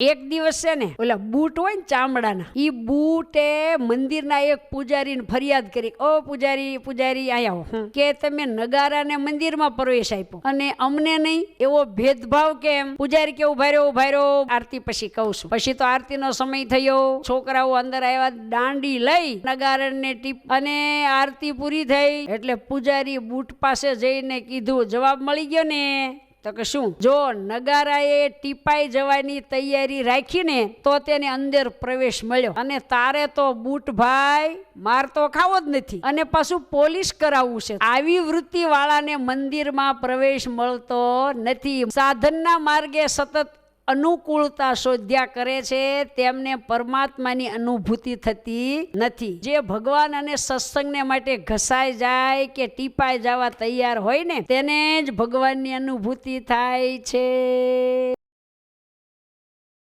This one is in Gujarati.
એક દિવસ છે ને, ઓલા બૂટ હોય ને ચામડાના એ બૂટે મંદિરના એક પૂજારીને ફરિયાદ કરી, ઓ પૂજારી પૂજારી, આયા હો. કે તમે નગારાને મંદિરમાં પ્રવેશ આપ્યો. અને અમને નહીં, એવો ભેદભાવ કેમ? પૂજારી કે, ઊભા રહ્યો ઊભા રહ્યો આરતી પછી કહું છું. પછી તો આરતીનો સમય થયો. છોકરાઓ અંદર આવ્યા, દાંડી લઈ નગારાને ટીપ અને આરતી પૂરી થઈ. એટલે પૂજારી બૂટ પાસે જઈને કીધું, જવાબ મળી ગયો ને. તો કે શું? જો નગારાએ ટીપાઈ જવાની તૈયારી રાખીને તો તેને અંદર પ્રવેશ મળ્યો. અને તારે તો બૂટ ભાઈ માર ખાવો જ નથી. અને પાછું પોલીસ કરાવવું છે. આવી વૃત્તિ વાળાને મંદિરમાં પ્રવેશ મળતો નથી. સાધનના માર્ગે સતત અનુકૂળતા શોધ્યા કરે છે, તેમને પરમાત્માની અનુભૂતિ થતી નથી. જે ભગવાન અને સત્સંગને માટે ઘસાઈ જાય કે ટીપાઈ જવા તૈયાર હોય ને, તેને જ ભગવાનની અનુભૂતિ થાય છે.